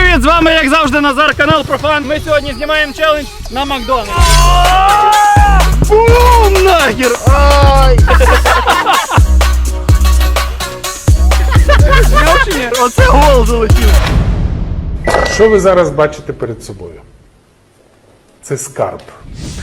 привіт! З вами, як завжди, Назар, канал Профан. Ми сьогодні знімаємо челендж на Макдональдс. Бум! Нахер! Ай! Зняв чи ні? Оце гол залетів. Що ви зараз бачите перед собою? Це скарб.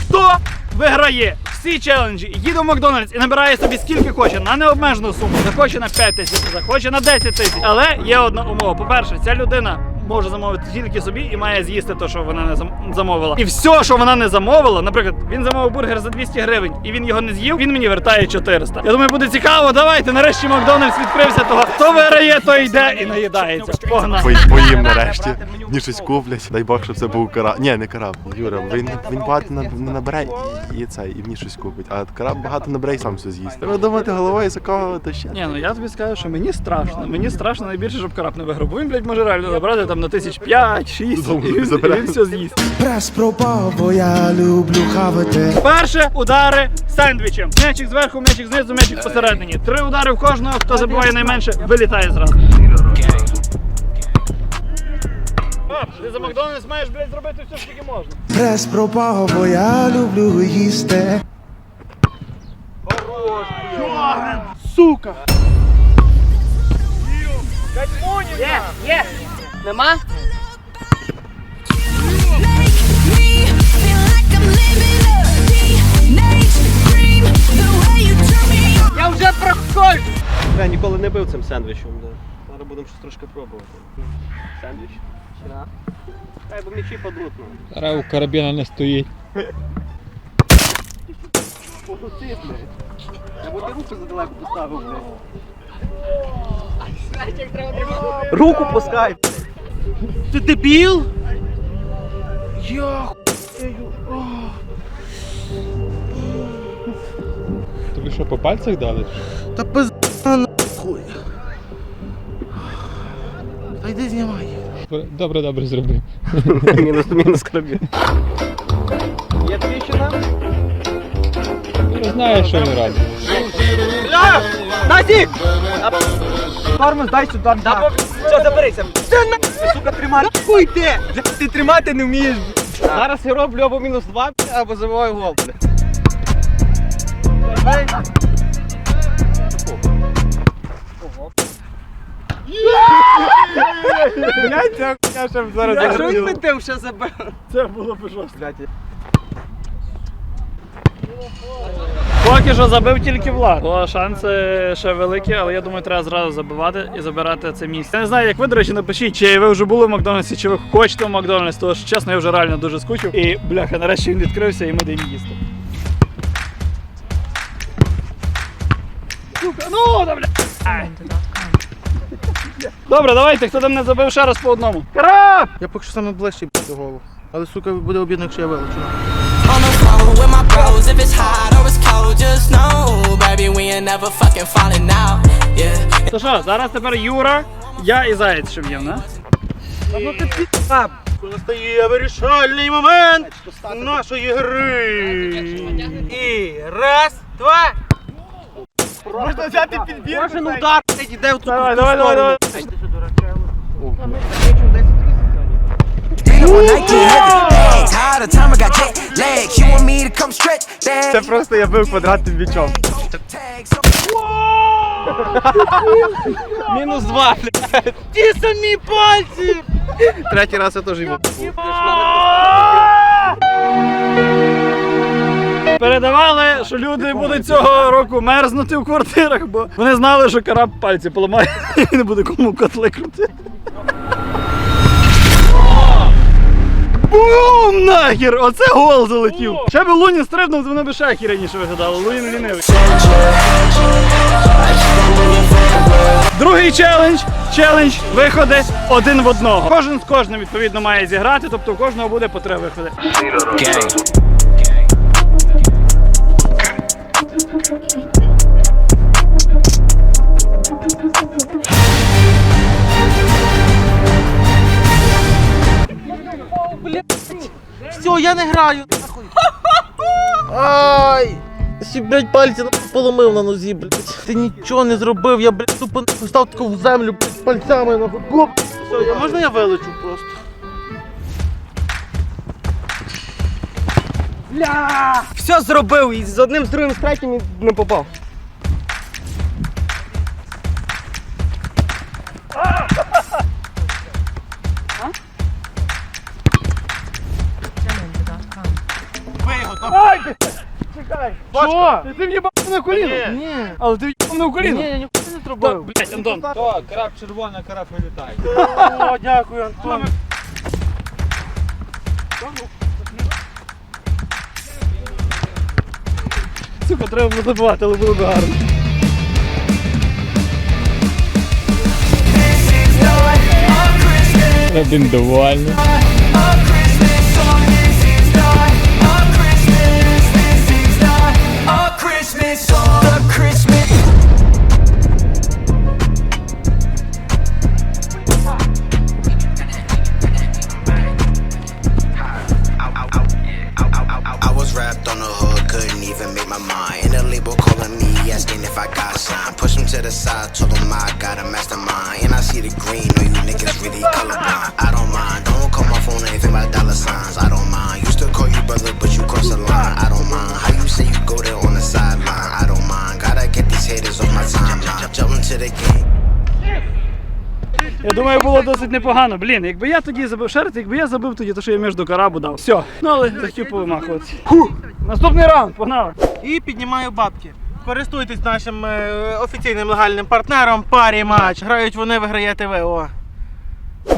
Хто виграє всі челенджі, їде в Макдональдс і набирає собі скільки хоче на необмежену суму, захоче на 5 тисяч, захоче на 10 тисяч. Але є одна умова. По-перше, ця людина може замовити тільки собі і має з'їсти те, що вона не зам- замовила. І все, що вона не замовила, наприклад, він замовив бургер за 200 гривень і він його не з'їв, він мені вертає 400. Я думаю, буде цікаво. Давайте нарешті Макдональдс відкрився. Того хто виграє, той йде і наїдається. Погнали. Пої- Поїм нарешті. Мені щось куплять. Дай Бог, щоб це був караб. Ні, не караб. Юра, він, він багато не набере і, і це, і мені щось купить. А караб багато набере і сам все з'їсть. Треба думати головою, за кого то ще. Ні, ну я тобі скажу, що мені страшно. Мені страшно найбільше, щоб карап не виграв. Бо він, блядь, може реально набрати там на тисяч п'ять, шість, і він, все з'їсть. Прес пропав, бо я люблю хавати. Перше удари сендвічем. М'ячик зверху, м'ячик знизу, м'ячик посередині. Три удари в кожного, хто забиває найменше, вилітає зразу. Пап, ти за Макдональдс маєш, блядь, зробити все, скільки можна. Прес пропав, бо я люблю їсти. Сука! Є, є. Нема? Я вже проходжу. Я ніколи не бив цим сендвічем. Да. Зараз будемо щось трошки пробувати. Сендвіч? Чи? Хай бо м'ячі подрут нам. Зараз у карабіна не стоїть. Погусить, блядь. Я бо ти руку задалеко поставив, блядь. Руку пускай! Ти дебіл? Я Тобі що, по пальцях дали? Та пизда нахуй. Та йди знімай. Добре, добре зробив. мінус, мінус крабі. Є тобі ще нам? Не знаю, що він робить. Назік! Тормоз, дай сюди. Да, Все, заберися. Ти на... Сука, тримай. Нахуй ти! Ти тримати не вмієш. Зараз я роблю або мінус два, або забиваю гол. бля. Блядь, ця хуйня ще б зараз Якщо він загоріла. би ще забив. Це було б жорстко. Блядь, Поки що забив тільки Влад. Бо шанси ще великі, але я думаю, треба зразу забивати і забирати це місце. Я не знаю, як ви, до речі, напишіть, чи ви вже були в Макдональдсі, чи ви хочете в Макдональдс, тому що чесно, я вже реально дуже скучив. І бляха, нарешті він відкрився і ми даємо їсти. Ну да бля. Добре, давайте, хто там не забив ще раз по одному. Краб! Я поки що саме ближчий до голу. Але сука буде обідно, якщо я вилучу. on the phone with my bros. If it's hot or it's cold, just know, baby, we ain't never fucking falling out. Yeah. То що, зараз тепер Юра, я і Заєць, щоб є, не? Ну ти пі***а. Настає вирішальний момент нашої гри. І раз, два. Можна взяти підбір. Кожен удар йде в цю Давай, давай, давай, давай. Been up all night, heavy bags. High the time I got jet lag. You want me to come stretch that? Це просто я бив квадратним. Tags. Мінус два. Ті самі пальці. Третій раз я теж йому. Передавали, що люди будуть цього року мерзнути в квартирах, бо вони знали, що караб пальці поламає і не буде кому котли крутити. Бум! Нахер! Оце гол залетів! Ще би Лунін стрибнув, воно би ще хіреніше виглядало. Лунін лінивий. Другий челендж. Челендж виходи один в одного. Кожен з кожним відповідно має зіграти, тобто у кожного буде по три виходи. Все, я не граю. Ай! всі, блядь, пальці на- поломив на нозі, блядь. Ти нічого не зробив, я, блядь, тупо став таку в землю, блядь, пальцями на гоп. Все, я, можна я вилечу просто? Все зробив і з одним, з другим, з третім і не попав. Що? Ти в'їбав на коліно? Ні. Але ти в'їбав на коліно? Ні, я ніколи не Так, зробив. блядь, Антон. То, краб червона, краб вилітає. О, дякую, Антон. Сука, треба було забувати, але було б гарно. Біндувально. I green, know you niggas really colorblind. I don't mind, don't call my phone anything about dollar signs. I don't mind, used to call you brother, but you cross the line. I don't mind, how you say you go there on the sideline. I don't mind, gotta get these haters off my timeline. Jump into the game. Я думаю, було досить непогано. Блін, якби я тоді забив шерт, якби я забив тоді, то що я між до карабу дав. Все. Ну але захотів повимахувати. Фух. Наступний раунд, погнали. І піднімаю бабки. Користуйтесь нашим е, офіційним легальним партнером. Парі матч. Грають вони, виграєте ви.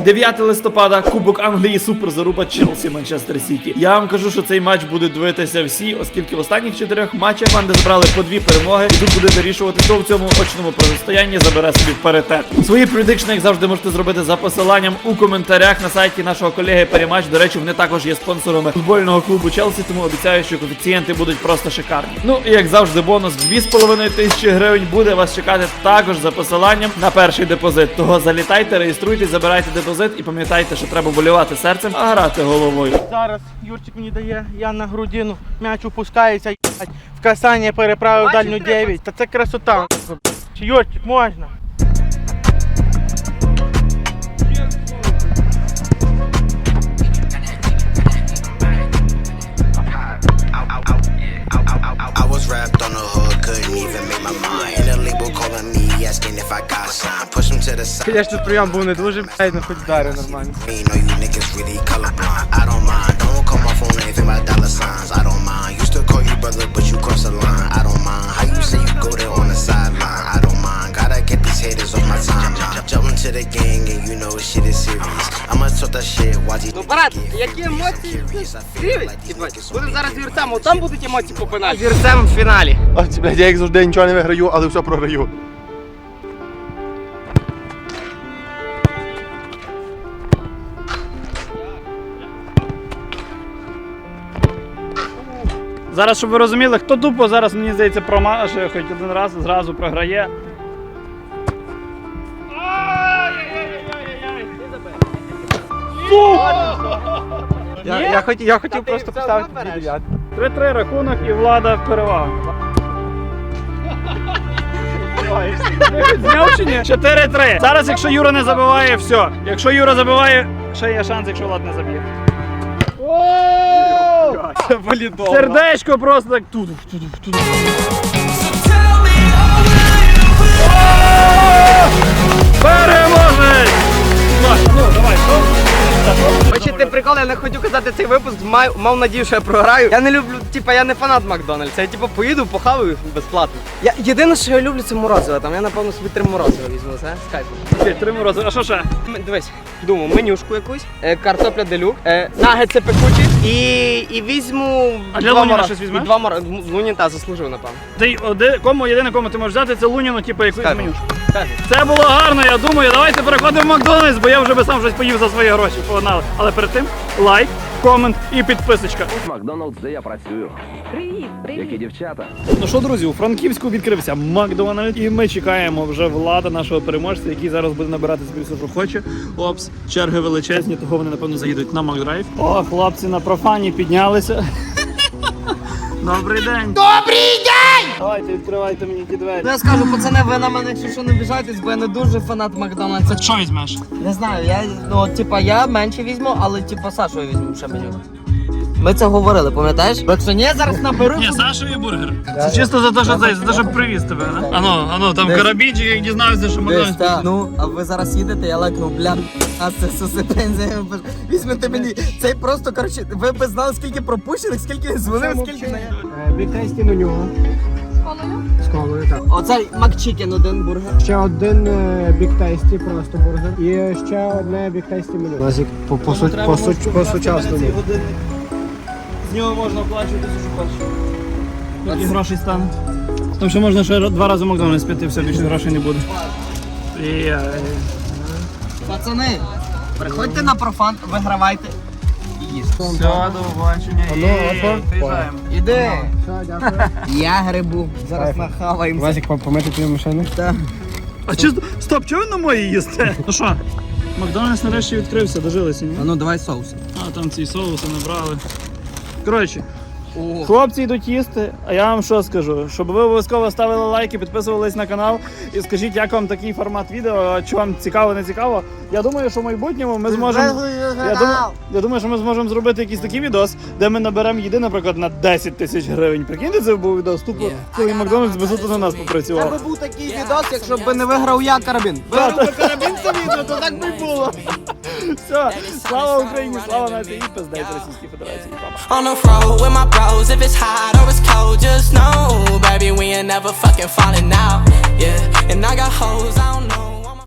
9 листопада, Кубок Англії, супер заруба Челсі Манчестер Сіті. Я вам кажу, що цей матч буде дивитися всі, оскільки в останніх чотирьох матчах команди збрали по дві перемоги, і тут буде вирішувати, хто в цьому очному протистоянні забере собі паритет. Свої предикшни, як завжди, можете зробити за посиланням у коментарях на сайті нашого колеги Перемач. До речі, вони також є спонсорами футбольного клубу Челсі, тому обіцяю, що коефіцієнти будуть просто шикарні. Ну і як завжди, бонус 2,5 тисячі гривень буде вас чекати також за посиланням на перший депозит. Того залітайте, реєструйтесь, забирайте депозит і пам'ятайте, що треба болювати серцем, а грати головою. Зараз Юрчик мені дає, я на грудину, м'яч опускається, їбать, в касання переправив дальню 9. Та це красота. Чи Юрчик, можна? If I got signed. Push him to the side. Звісно, прийом був не дуже, блядь, ну хоч вдари нормально. Me know you niggas really colorblind. I don't mind. Don't call my phone anything about dollar signs. I don't mind. Used to call you brother, but you cross the line. I don't mind. How you say you go there on the sideline? I don't mind. Gotta get these haters off my timeline. Jump into the gang and you know shit is serious. I'ma talk that shit. Watch these Ну, брат, які емоції? типа, niggas будемо зараз вірцем, там будуть емоції really попинати. Вірцем в фіналі. Ось, блядь, я як завжди нічого не виграю, але все програю. Зараз, щоб ви розуміли, хто тупо зараз, мені здається, промаже хоч один раз, зразу програє. Я, я, хотів, я хотів просто поставити дві дев'ятки. 3-3 рахунок і влада перевага. Зняв чи ні? 4-3. Зараз, якщо Юра не забиває, все. Якщо Юра забиває, ще є шанс, якщо Влад не заб'є. Це валідол. Сердечко просто так туду. Переможець! Ну, давай? Бачите, прикол, я не хотів казати цей випуск, мав, мав надію, що я програю. Я не люблю, типа, я не фанат Макдональдса. Я типу поїду, похаваю безплатно. Я єдине, що я люблю, це морозиво. Там я напевно собі три морозива візьму, це кайфом. Окей, три морози. А що ще? М- Дивись, думаю, менюшку якусь, е, картопля делюк, е, нагетси пекучі і, і візьму. А для два Луніна мороз- щось візьмеш? Два мороз. Лунін та заслужив, напевно. Ти оди, кому єдине, кому ти можеш взяти, це Луніну, типу якусь Кайфом. меню. Це було гарно, я думаю. Давайте переходимо в Макдональдс, бо я вже би сам щось поїв за свої гроші. Погнали. Але перед тим лайк, комент і підписочка. Макдоналдс, де я працюю. Привіт, привіт. Які дівчата. Ну що, друзі, у Франківську відкрився Макдональдс, і ми чекаємо вже влада нашого переможця, який зараз буде набирати собі все, що хоче. Опс, черги величезні, того вони напевно заїдуть на Макдрайв. О, хлопці на профані піднялися. Добрий день. Давайте, відкривайте мені ті двері. Ну я скажу, пацани, ви на мене якщо що не обіжайтесь, бо я не дуже фанат Макдональдса. Що візьмеш? Не знаю, я ну типа я менше візьму, але типа Сашу я візьму ще меню. Ми це говорили, пам'ятаєш? Якщо ні, я зараз наберу. Ні, Сашові бургер. Це чисто за те, що це, за те, щоб привіз тебе, да? Ану, ану, там карабінчик, як дізнався, що Десь, Макдональдс. та. Ну, а ви зараз їдете, я лайкну, бля, а це суси бензин. Візьмете мені. Цей просто, коротше, ви б знали, скільки пропущених, скільки він дзвонив, скільки на Бік тесті меню. З колою, так. Оцей Макчикен один бургер. Ще один е, бік тесті, просто бургер. І ще одне бік тесті меню. У нас як по, по, су- по, су- по сучасному. З нього можна оплачувати, що хочеш. І грошей стане. Тому що можна ще два рази в Макдональдс піти, все, більше грошей не буде. І, е, Пацани, приходьте на профан, вигравайте і їжте. Все, до побачення. Опа. Приїжджаємо. Іди. Все, дякую. Я грибу. Зараз нахаваємося. Вазик, помити твою машину? Так. А чисто, стоп, чого ви на мої їсте? Ну що, Макдональдс нарешті відкрився, дожилися, ні? А ну давай соус. А, там ці соуси набрали. Коротше, хлопці йдуть їсти, а я вам що скажу? Щоб ви обов'язково ставили лайки, підписувались на канал і скажіть, як вам такий формат відео, чи вам цікаво, не цікаво. Я думаю, що в майбутньому ми зможемо. Я думаю, я думаю, що ми зможемо зробити якийсь такий відос, де ми наберемо їди, наприклад, на 10 тисяч гривень. Прикиньте, це був відос. Тупо цілий Макдональдс без на нас Це би попрацював. був такий відос, якщо б не виграв я карабін. Виграв би карабін це відео, то так би й було. Все, слава Україні, слава нації і пиздець Російській Федерації. Па-па. On the road with my bros, if it's hot or it's cold, just know, baby, we ain't never fucking falling out. Yeah, and I got hoes, I don't know.